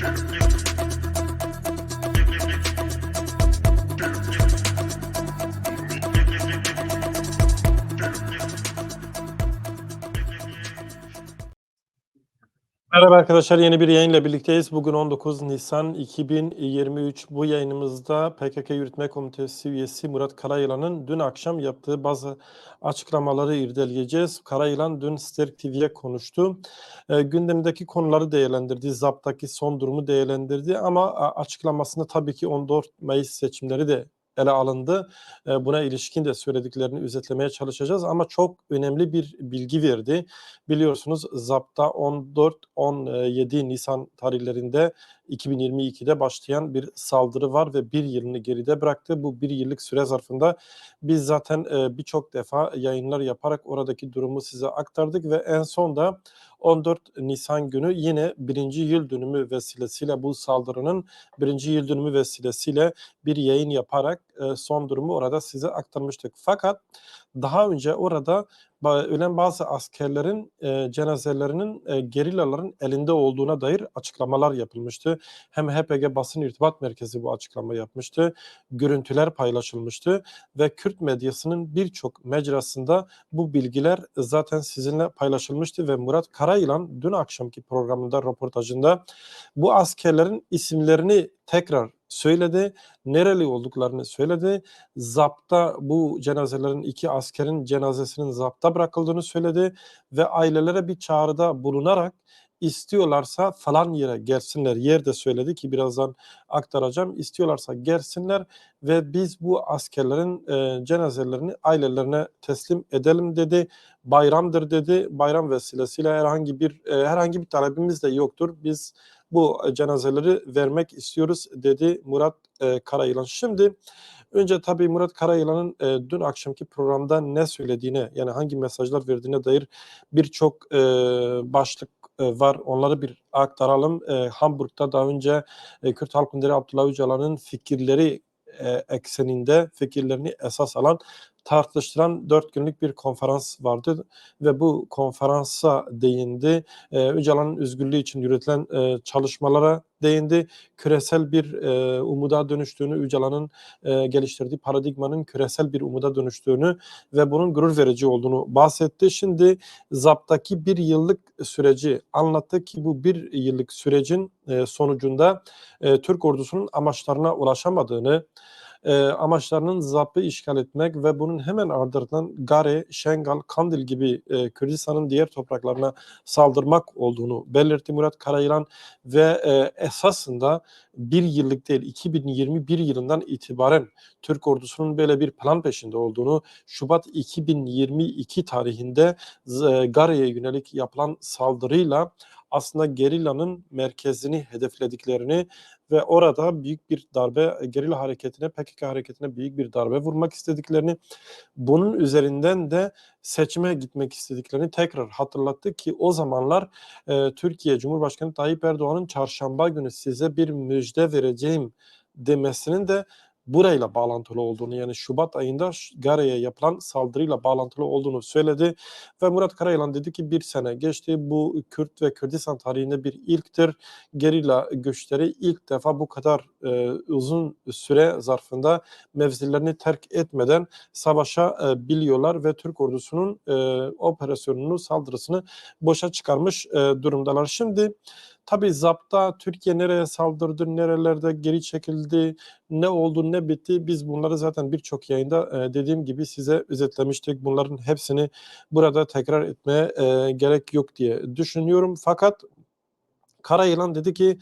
Thank you. Merhaba arkadaşlar, yeni bir yayınla birlikteyiz. Bugün 19 Nisan 2023. Bu yayınımızda PKK Yürütme Komitesi üyesi Murat Karayılan'ın dün akşam yaptığı bazı açıklamaları irdeleyeceğiz. Karayılan dün Sterk TV'ye konuştu. E, gündemdeki konuları değerlendirdi, ZAP'taki son durumu değerlendirdi ama a, açıklamasında tabii ki 14 Mayıs seçimleri de ele alındı. E, buna ilişkin de söylediklerini özetlemeye çalışacağız ama çok önemli bir bilgi verdi. Biliyorsunuz ZAP'ta 14-17 Nisan tarihlerinde 2022'de başlayan bir saldırı var ve bir yılını geride bıraktı. Bu bir yıllık süre zarfında biz zaten e, birçok defa yayınlar yaparak oradaki durumu size aktardık ve en son da 14 Nisan günü yine birinci yıl dönümü vesilesiyle bu saldırının birinci yıl dönümü vesilesiyle bir yayın yaparak e, son durumu orada size aktarmıştık. Fakat daha önce orada ölen bazı askerlerin e, cenazelerinin e, gerillaların elinde olduğuna dair açıklamalar yapılmıştı. Hem HPG Basın İrtibat Merkezi bu açıklama yapmıştı. Görüntüler paylaşılmıştı ve Kürt medyasının birçok mecrasında bu bilgiler zaten sizinle paylaşılmıştı ve Murat Karayılan dün akşamki programında röportajında bu askerlerin isimlerini tekrar söyledi. Nereli olduklarını söyledi. Zapta bu cenazelerin iki askerin cenazesinin zapta bırakıldığını söyledi ve ailelere bir çağrıda bulunarak istiyorlarsa falan yere gelsinler. Yer de söyledi ki birazdan aktaracağım. İstiyorlarsa gelsinler ve biz bu askerlerin e, cenazelerini ailelerine teslim edelim dedi. Bayramdır dedi. Bayram vesilesiyle herhangi bir e, herhangi bir talebimiz de yoktur. Biz bu cenazeleri vermek istiyoruz dedi Murat e, Karayılan. Şimdi önce tabii Murat Karayılan'ın e, dün akşamki programda ne söylediğine yani hangi mesajlar verdiğine dair birçok e, başlık e, var. Onları bir aktaralım. E, Hamburg'da daha önce e, Kürt Halk Önderi Abdullah Öcalan'ın fikirleri e, ekseninde fikirlerini esas alan tartıştıran dört günlük bir konferans vardı ve bu konferansa değindi. E, Öcalan'ın özgürlüğü için yürütülen e, çalışmalara değindi. Küresel bir e, umuda dönüştüğünü, Öcalan'ın e, geliştirdiği paradigmanın küresel bir umuda dönüştüğünü ve bunun gurur verici olduğunu bahsetti. Şimdi ZAP'taki bir yıllık süreci anlattı ki bu bir yıllık sürecin e, sonucunda e, Türk ordusunun amaçlarına ulaşamadığını, e, amaçlarının ZAP'ı işgal etmek ve bunun hemen ardından Gare, Şengal, Kandil gibi e, Kürdistan'ın diğer topraklarına saldırmak olduğunu belirtti Murat Karayılan ve e, esasında bir yıllık değil 2021 yılından itibaren Türk ordusunun böyle bir plan peşinde olduğunu Şubat 2022 tarihinde e, Gare'ye yönelik yapılan saldırıyla aslında gerillanın merkezini hedeflediklerini ve orada büyük bir darbe gerilla hareketine PKK hareketine büyük bir darbe vurmak istediklerini bunun üzerinden de seçime gitmek istediklerini tekrar hatırlattı ki o zamanlar e, Türkiye Cumhurbaşkanı Tayyip Erdoğan'ın çarşamba günü size bir müjde vereceğim demesinin de burayla bağlantılı olduğunu yani Şubat ayında Gare'ye yapılan saldırıyla bağlantılı olduğunu söyledi ve Murat Karayılan dedi ki bir sene geçti bu Kürt ve Kürdistan tarihinde bir ilktir. Gerilla güçleri ilk defa bu kadar e, uzun süre zarfında mevzilerini terk etmeden savaşa e, biliyorlar ve Türk ordusunun e, operasyonunu saldırısını boşa çıkarmış e, durumdalar. Şimdi Tabii zapta Türkiye nereye saldırdı, nerelerde geri çekildi, ne oldu, ne bitti biz bunları zaten birçok yayında dediğim gibi size özetlemiştik. Bunların hepsini burada tekrar etmeye gerek yok diye düşünüyorum. Fakat Karayılan dedi ki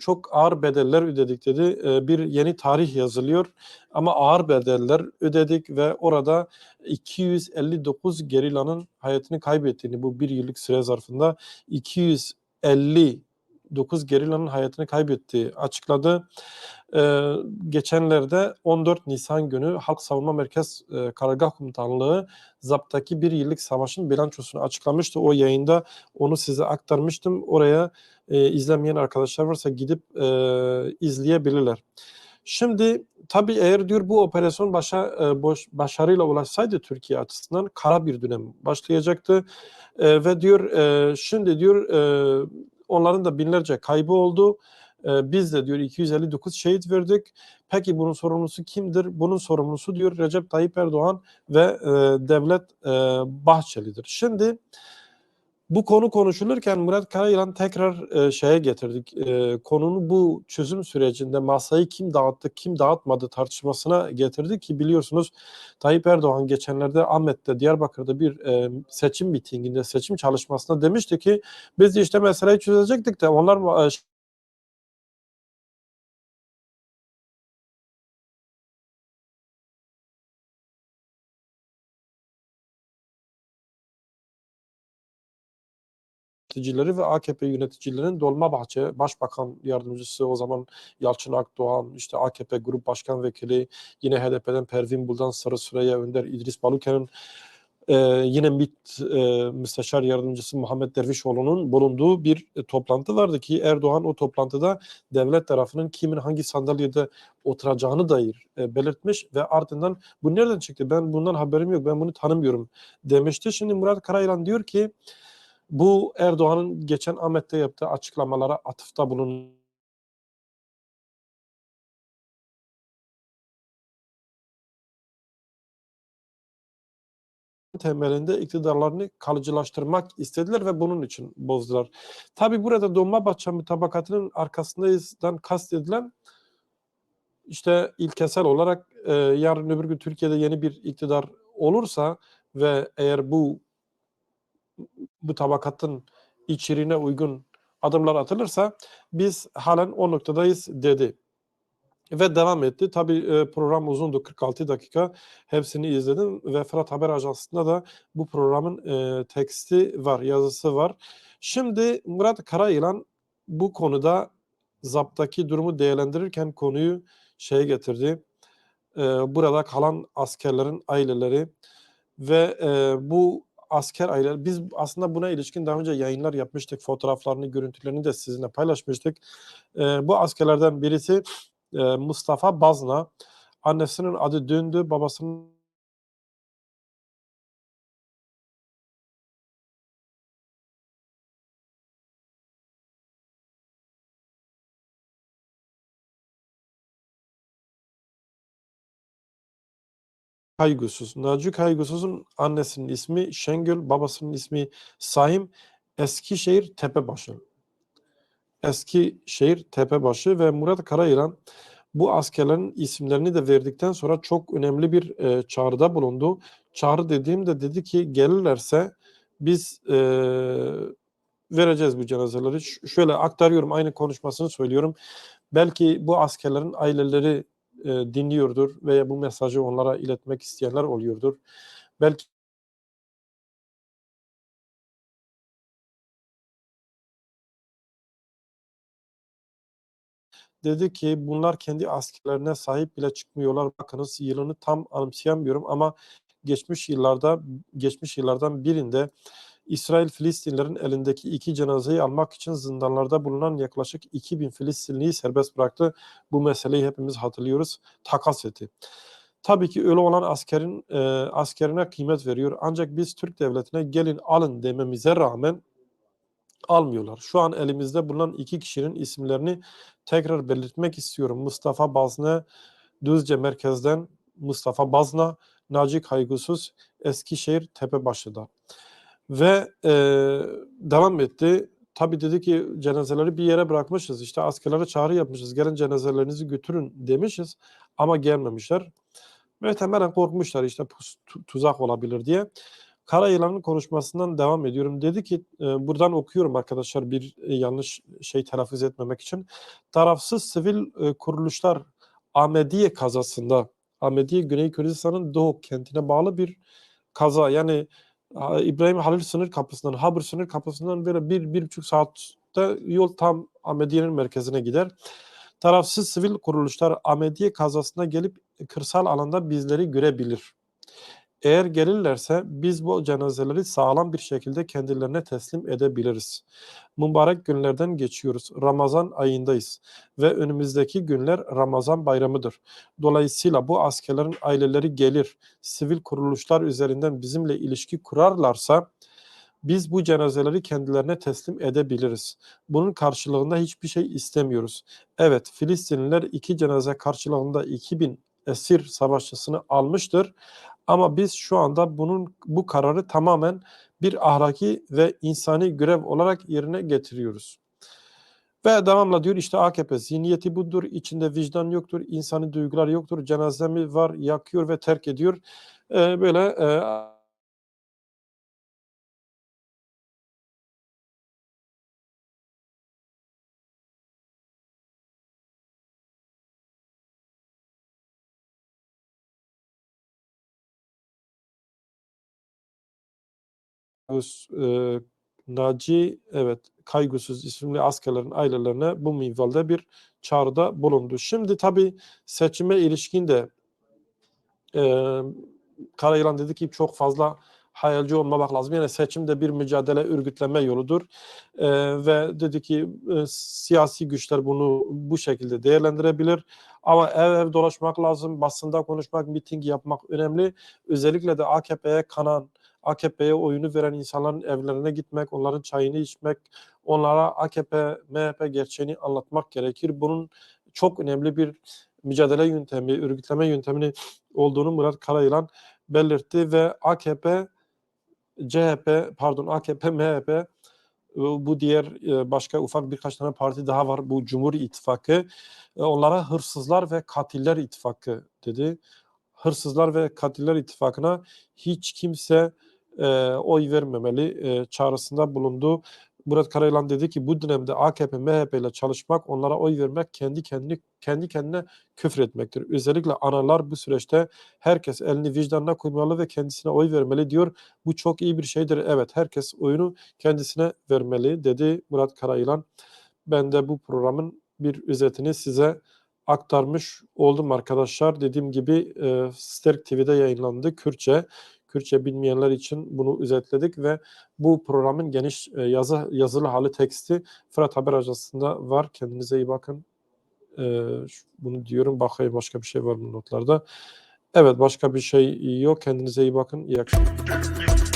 çok ağır bedeller ödedik dedi. Bir yeni tarih yazılıyor ama ağır bedeller ödedik ve orada 259 gerilanın hayatını kaybettiğini bu bir yıllık süre zarfında 259 gerillanın hayatını kaybettiği açıkladı. Ee, geçenlerde 14 Nisan günü Halk Savunma Merkez e, Karargah Komutanlığı ZAP'taki bir yıllık savaşın bilançosunu açıklamıştı. O yayında onu size aktarmıştım. Oraya e, izlemeyen arkadaşlar varsa gidip e, izleyebilirler. Şimdi tabii eğer diyor bu operasyon başa, e, boş, başarıyla ulaşsaydı Türkiye açısından kara bir dönem başlayacaktı. E, ve diyor e, şimdi diyor e, Onların da binlerce kaybı oldu. Ee, biz de diyor 259 şehit verdik. Peki bunun sorumlusu kimdir? Bunun sorumlusu diyor Recep Tayyip Erdoğan ve e, Devlet e, Bahçeli'dir. Şimdi bu konu konuşulurken Murat Karayılan tekrar e, şeye getirdik. E, konunu bu çözüm sürecinde masayı kim dağıttı, kim dağıtmadı tartışmasına getirdik ki biliyorsunuz Tayyip Erdoğan geçenlerde Ahmet'te, Diyarbakır'da bir e, seçim mitinginde, seçim çalışmasında demişti ki biz işte meseleyi çözecektik de onlar e, yöneticileri ve AKP yöneticilerinin Dolmabahçe Başbakan Yardımcısı o zaman Yalçın Akdoğan, işte AKP Grup Başkan Vekili, yine HDP'den Pervin Buldan Sarı Süreyya Önder, İdris Baluken'in ee, yine MİT e, Müsteşar Yardımcısı Muhammed Dervişoğlu'nun bulunduğu bir e, toplantı vardı ki Erdoğan o toplantıda devlet tarafının kimin hangi sandalyede oturacağını dair e, belirtmiş ve ardından bu nereden çıktı ben bundan haberim yok ben bunu tanımıyorum demişti. Şimdi Murat Karayılan diyor ki bu Erdoğan'ın geçen Ahmet'te yaptığı açıklamalara atıfta bulun temelinde iktidarlarını kalıcılaştırmak istediler ve bunun için bozdular. Tabi burada Dolmabahçe mutabakatının arkasındayızdan kastedilen işte ilkesel olarak e, yarın öbür gün Türkiye'de yeni bir iktidar olursa ve eğer bu bu tabakatın içeriğine uygun adımlar atılırsa biz halen o noktadayız dedi. Ve devam etti. Tabii e, program uzundu 46 dakika. Hepsini izledim ve Fırat Haber Ajansı'nda da bu programın e, teksti var, yazısı var. Şimdi Murat Karayılan bu konuda zaptaki durumu değerlendirirken konuyu şeye getirdi. E, burada kalan askerlerin aileleri ve e, bu asker aileleri biz aslında buna ilişkin daha önce yayınlar yapmıştık. Fotoğraflarını, görüntülerini de sizinle paylaşmıştık. E, bu askerlerden birisi e, Mustafa Bazna. Annesinin adı Dündü, babasının Kaygusuz. Naci Kaygusuz'un annesinin ismi Şengül, babasının ismi Saim. Eskişehir Tepebaşı. Eskişehir Tepebaşı ve Murat Karayılan bu askerlerin isimlerini de verdikten sonra çok önemli bir e, çağrıda bulundu. Çağrı dediğimde dedi ki gelirlerse biz e, vereceğiz bu cenazeleri. Ş- şöyle aktarıyorum aynı konuşmasını söylüyorum. Belki bu askerlerin aileleri e, dinliyordur veya bu mesajı onlara iletmek isteyenler oluyordur. Belki dedi ki bunlar kendi askerlerine sahip bile çıkmıyorlar. Bakınız yılını tam anımsayamıyorum ama geçmiş yıllarda geçmiş yıllardan birinde İsrail Filistinlerin elindeki iki cenazeyi almak için zindanlarda bulunan yaklaşık 2000 Filistinliyi serbest bıraktı. Bu meseleyi hepimiz hatırlıyoruz. Takas etti. Tabii ki ölü olan askerin e, askerine kıymet veriyor. Ancak biz Türk devletine gelin alın dememize rağmen almıyorlar. Şu an elimizde bulunan iki kişinin isimlerini tekrar belirtmek istiyorum. Mustafa Bazne, Düzce merkezden Mustafa Bazna, Naci Kaygısız, Eskişehir Tepebaşı'da. Ve e, devam etti. Tabii dedi ki cenazeleri bir yere bırakmışız. İşte askerlere çağrı yapmışız. Gelin cenazelerinizi götürün demişiz. Ama gelmemişler. Ve temelen korkmuşlar işte tuzak olabilir diye. Karayılan'ın konuşmasından devam ediyorum. Dedi ki e, buradan okuyorum arkadaşlar bir e, yanlış şey telaffuz etmemek için. Tarafsız sivil e, kuruluşlar Ahmediye kazasında Ahmediye Güney Kürdistan'ın Doğu kentine bağlı bir kaza. Yani İbrahim Halil sınır kapısından, Habur sınır kapısından böyle bir, bir buçuk saatte yol tam Ahmediye'nin merkezine gider. Tarafsız sivil kuruluşlar Ahmediye kazasına gelip kırsal alanda bizleri görebilir. Eğer gelirlerse biz bu cenazeleri sağlam bir şekilde kendilerine teslim edebiliriz. Mübarek günlerden geçiyoruz. Ramazan ayındayız ve önümüzdeki günler Ramazan bayramıdır. Dolayısıyla bu askerlerin aileleri gelir, sivil kuruluşlar üzerinden bizimle ilişki kurarlarsa Biz bu cenazeleri kendilerine teslim edebiliriz. Bunun karşılığında hiçbir şey istemiyoruz. Evet, Filistinliler iki cenaze karşılığında 2000 esir savaşçısını almıştır. Ama biz şu anda bunun bu kararı tamamen bir ahlaki ve insani görev olarak yerine getiriyoruz. Ve devamla diyor işte AKP zihniyeti budur, içinde vicdan yoktur, insani duygular yoktur, cenazemi var, yakıyor ve terk ediyor. Ee, böyle e, Gus, e, Naci evet Kaygusuz isimli askerlerin ailelerine bu minvalde bir çağrıda bulundu. Şimdi tabii seçime ilişkin de e, Karayılan dedi ki çok fazla hayalci olmamak lazım. Yani seçim de bir mücadele örgütleme yoludur. E, ve dedi ki e, siyasi güçler bunu bu şekilde değerlendirebilir. Ama ev ev dolaşmak lazım, basında konuşmak, miting yapmak önemli. Özellikle de AKP'ye kanan, AKP'ye oyunu veren insanların evlerine gitmek, onların çayını içmek, onlara AKP, MHP gerçeğini anlatmak gerekir. Bunun çok önemli bir mücadele yöntemi, örgütleme yöntemini olduğunu Murat Karayılan belirtti ve AKP, CHP, pardon AKP, MHP bu diğer e, başka ufak birkaç tane parti daha var. Bu Cumhur İttifakı. E, onlara hırsızlar ve katiller ittifakı dedi. Hırsızlar ve katiller ittifakına hiç kimse e, oy vermemeli e, çağrısında bulundu. Murat Karayılan dedi ki bu dönemde AKP, MHP ile çalışmak, onlara oy vermek kendi kendini kendi kendine küfür etmektir. Özellikle analar bu süreçte herkes elini vicdanına koymalı ve kendisine oy vermeli diyor. Bu çok iyi bir şeydir. Evet herkes oyunu kendisine vermeli dedi Murat Karayılan. Ben de bu programın bir özetini size aktarmış oldum arkadaşlar. Dediğim gibi e, Sterk TV'de yayınlandı Kürtçe. Kürtçe bilmeyenler için bunu özetledik ve bu programın geniş e, yazı yazılı hali teksti Fırat Haber Ajansı'nda var. Kendinize iyi bakın. E, bunu diyorum. Bakayım başka bir şey var mı notlarda. Evet başka bir şey yok. Kendinize iyi bakın. İyi akşamlar.